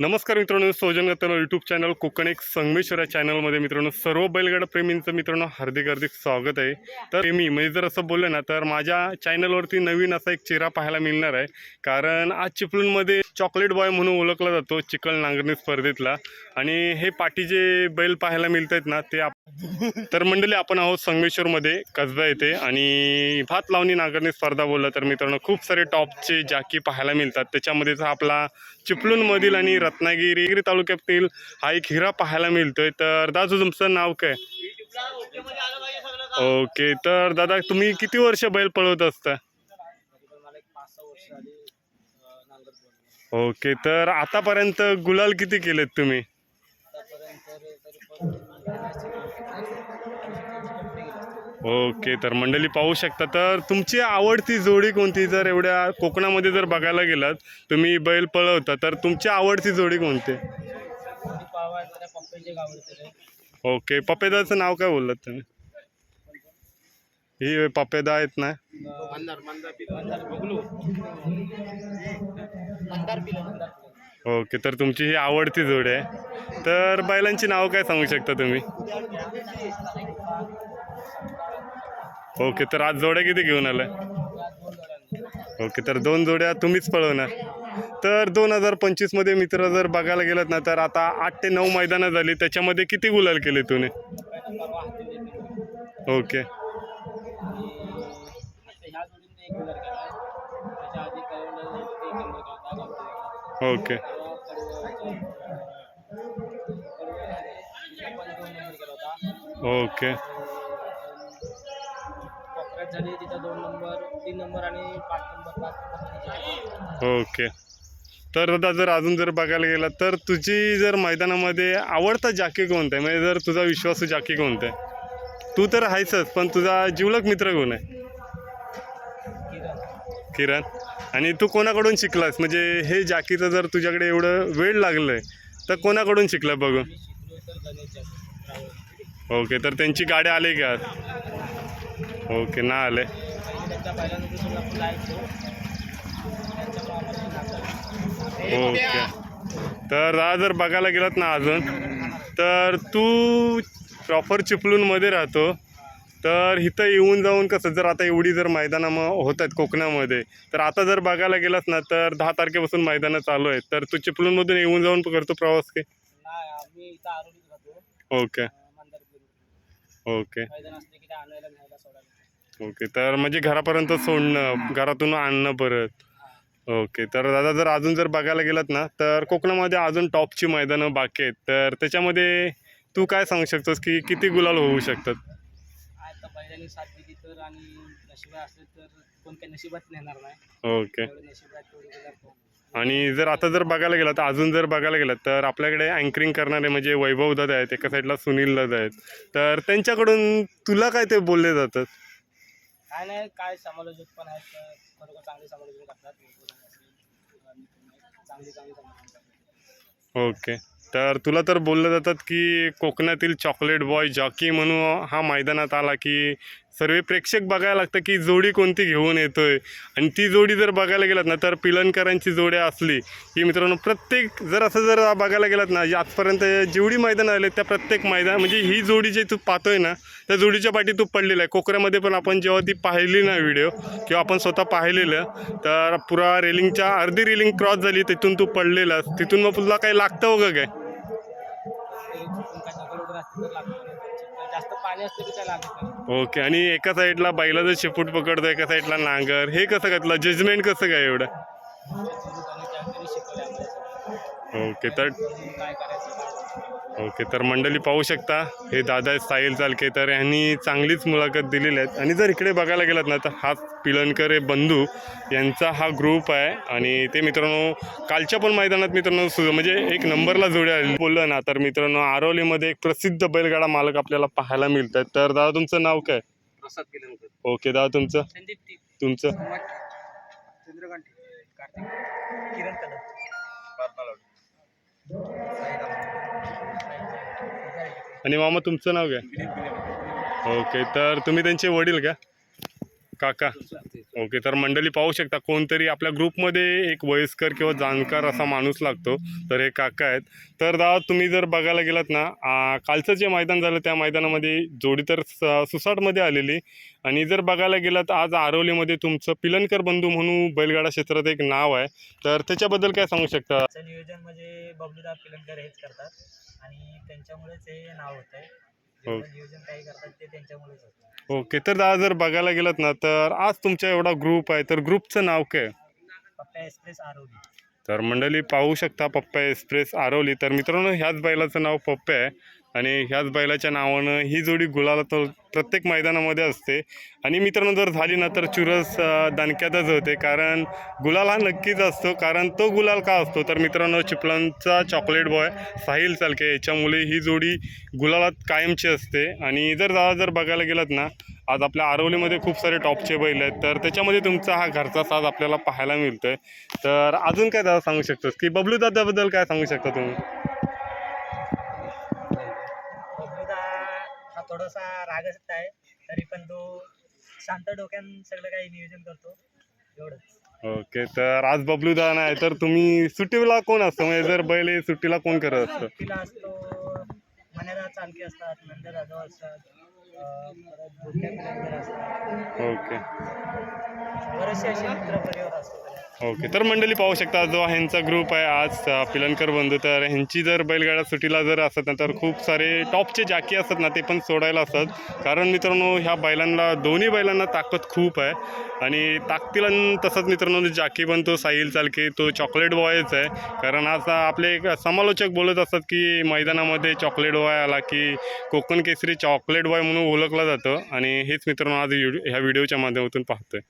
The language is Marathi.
नमस्कार मित्रांनो सौजन गत्तानो यूट्यूब चॅनल कोकण एक संगमेश्वर या चॅनलमध्ये मित्रांनो सर्व बैलगाडा प्रेमींचं मित्रांनो हार्दिक हार्दिक स्वागत आहे. तर प्रेमी म्हणजे जर असं बोललं ना तर माझ्या चॅनलवरती नवीन असा एक चेहरा पाहायला मिळणार आहे. कारण आज चिपळूणमध्ये चॉकलेट बॉय म्हणून ओळखला जातो चिकल नांगरणी स्पर्धेतला. आणि हे पाठीचे बैल पाहायला मिळत आहेत ना ते आप तर मंडळी आपण आहोत संगमेश्वरमध्ये कसबा येथे. आणि भात लावणी नांगरणी स्पर्धा बोललं तर मित्रांनो खूप सारे टॉपचे जाकी पाहायला मिळतात. त्याच्यामध्येच हा आपला चिपळूणमधील आणि रत्नागिरी तालुक्यातील हा एक हिरा पाहायला मिळतोय. तर दादू तुमचं नाव काय? ओके तर दादा तुम्ही किती वर्ष बैल पळवत असता? ओके तर आतापर्यंत गुलाल किती केलेत तुम्ही आतापर्यंत तरी पण कपडे गेले ओके तर मंडळी पाहू शकता तर तुमची आवडती जोडी कोणती? जर एवढ्या कोकणामध्ये जर बघायला गेलात तुम्ही बैल पळवता तर तुमची आवडती जोडी कोणती? ओके पपेदाचं नाव काय बोललात तुम्ही? ही पपेदा आहेत ना? मंदार मंदार ओके तर तुमची ही आवडती जोड आहे. तर बैलांची नाव काय सांगू शकता तुम्ही? ओके तर आज जोड्या किती घेऊन आलाय? ओके तर दोन जोड्या तुम्हीच पळवणार. तर दोन हजार पंचवीसमध्ये मित्र जर बघायला गेलात ना तर आता आठ ते नऊ मैदानं झाली. त्याच्यामध्ये किती गुलाल केले तुम्ही? ओके. ओके. ओके. झाली तिथं दोन नंबर तीन नंबर आणि पाच नंबर पाच ओके. तर दादा जर अजून जर बघायला गेला तर तुझी जर मैदानामध्ये आवडता जाकी कोणता आहे? म्हणजे जर तुझा विश्वासू जाकी कोणता आहे? तू तर आहेसच पण तुझा जिवलक मित्र कोण आहे? किरण. आणि तू कोणाकडून शिकलास? म्हणजे हे जाकीचं जर तुझ्याकडे एवढं वेळ लागलं आहे तर कोणाकडून शिकलं बघून ओके तर त्यांची गाडी आली का? ओके ना आले. ओके. तर आज जर बघायला गेलात ना अजून तर तू प्रॉपर चिपळूणमध्ये राहतो. तर इथं येऊन जाऊन कसं जर आता एवढी जर मैदानं मग होत आहेत कोकणामध्ये तर आता जर बघायला गेलात ना तर दहा तारखेपासून मैदानं चालू आहेत. तर तू चिपळूणमधून येऊन जाऊन करतो प्रवास की? ओके. ओके. ओके तर म्हणजे घरापर्यंत सोडणं घरातून आणणं परत. ओके तर दादा जर अजून जर बघायला गेलात ना तर कोकणामध्ये अजून टॉपची मैदानं बाकी आहेत. तर त्याच्यामध्ये तू काय सांगू शकतोस की किती गुलाल होऊ शकतात? पहिल्यांनी साथ दिली तर आणि नशिबात असले तर कोण काही नशिबात नेणार नाही. ओके. नशिबात तेवढे. आणि जर आता जर बघायला गेलात तर अजून जर बघायला गेलात तर आपल्याकडे अँकरिंग करणारे म्हणजे वैभव दादा आहेत एका साईडला सुनील दादा आहेत. तर त्यांच्याकडून तुला काय ते बोलले जातात? काय नाही काय समालोचक पण आहेत तर खरोखर चांगले समालोचन करतात चांगली चांगली समालोचन करतात. ओके. तर तुला तर बोललं जातात की कोकणातील चॉकलेट बॉय जॉकी म्हणून हा मैदानात आला की सर्व प्रेक्षक बघायला लागतं की जोडी कोणती घेऊन येतो आहे आणि ती जोडी जर बघायला गेलात ना तर पिलनकरांची जोडी असली की मित्रांनो प्रत्येक जर असं जर बघायला गेलात ना आजपर्यंत जेवढी मैदानं आले त्या प्रत्येक मैदान म्हणजे ही जोडी जी तू पाहतोय ना त्या जोडीच्या पाठी तू पडलेला आहे. कोकऱ्यामध्ये पण आपण जेव्हा ती पाहिली ना व्हिडिओ किंवा आपण स्वतः पाहिलेलं तर पुरा रेलिंगच्या अर्धी रेलिंग क्रॉस झाली तिथून तू पडलेलास. तिथून मग तुला काही लागतं बघा काय? जास्त पाणी असलं की काय लागत नाही ओके आणि एका साईडला बैलाचं शेपूट पकडतो एका साईडला नांगर हे कसं काय तुला जजमेंट कसं काय एवढं. ओके तर काय करायचं. ओके तर मंडळी पाहू शकता हे दादा साहिल चालके तर यांनी चांगलीच मुलाखत दिलेली आहेत आणि जर इकडे बघायला गेलात ना तर हा पिलनकर हे बंधू यांचा हा ग्रुप आहे. आणि ते मित्रांनो कालच्या पण मैदानात मित्रांनो सु म्हणजे एक नंबरला जोड्या आली बोललं ना तर मित्रांनो आरवलीमध्ये एक प्रसिद्ध बैलगाडा मालक आपल्याला पाहायला मिळतात तर दादा तुमचं नाव काय? ओके दादा तुमचं? तुमचं? आणि मामा तुमचं नाव काय? ओके तर तुम्ही त्यांचे वडील का? काका? ओके तर मंडळी पाहू शकता कोणतरी आपल्या ग्रुपमध्ये एक वयस्कर किंवा जाणकार असा माणूस लागतो. तर हे काका आहेत. तर दादा तुम्ही जर बघायला गेलात ना कालचं जे मैदान झालं त्या मैदानामध्ये जोडी तर स- सुसाटमध्ये आलेली. आणि जर बघायला गेलात आज आरवलीमध्ये तुमचं पिलनकर बंधू म्हणून बैलगाडा क्षेत्रात एक नाव आहे. तर त्याच्याबद्दल काय सांगू शकता? नियोजन म्हणजे बबलूदा पिलनकर हेच करतात. आणि त्यांच्यामुळेच हे नाव होत आहे जेवढं नियोजन काही करतात ते त्यांच्यामुळेच होतं ओके तर दादा जर बघायला गेलात ना तर आज तुमच्या एवढा ग्रुप आहे तर ग्रुपचं नाव काय? पप्पा एक्सप्रेस आरवली. तर मंडळी पाहू शकता पप्पा एक्सप्रेस आरवली. तर मित्रांनो ह्याच बैलाचं नाव पप्पा आहे. आणि ह्याच बैलाच्या नावानं ही जोडी गुलाला तर प्रत्येक मैदानामध्ये असते. आणि मित्रांनो जर झाली ना तर चुरस दणक्यातच होते. कारण गुलाल हा नक्कीच असतो. कारण तो गुलाल का असतो? तर मित्रांनो चिपळांचा चॉकलेट बॉय साहिल चालके याच्यामुळे ही जोडी गुलालात कायमची असते. आणि जर दादा जर बघायला गेलात ना आज आपल्या आरवलीमध्ये खूप सारे टॉपचे बैल आहेत. तर त्याच्यामध्ये तुमचा हा घरचा साज आपल्याला पाहायला मिळतोय. तर अजून काय दादा सांगू शकतोस? की बबलू दादाबद्दल काय सांगू शकता तुम्ही बबलूदा हा थोडासा रागस्त आहे तरी पण तो शांत डोक्यान सगळं काही नियोजन करतो एवढंच. ओके तर आज बबलू दादा नाही तर तुम्ही सुट्टीला कोण असतं? म्हणजे जर बैल हे सुट्टीला कोण करत असतं? सुट्टीला असतो मन्यादा चालके असतात नंतर जाधव असतात. ओके. ओके तर मंडळी पाहू शकता जो ह्यांचा ग्रुप आहे आज पिलनकर बंधू. तर ह्यांची जर बैलगाडा सुट्टीला जर असतात ना तर खूप सारे टॉपचे जाकी असतात ना ते पण सोडायला असतात कारण मित्रांनो ह्या बैलांना दोन्ही बैलांना ताकद खूप आहे. आणि ताकतील तसंच मित्रांनो जाकी पण तो साहिल चालके तो चॉकलेट बॉयच आहे. कारण आता आपले एक समालोचक बोलत असतात की मैदानामध्ये चॉकलेट बॉय आला की कोकण केसरी चॉकलेट बॉय म्हणून ओळखला जातं. आणि हेच मित्रांनो आज ह्या व्हिडिओच्या माध्यमातून पाहतो आहे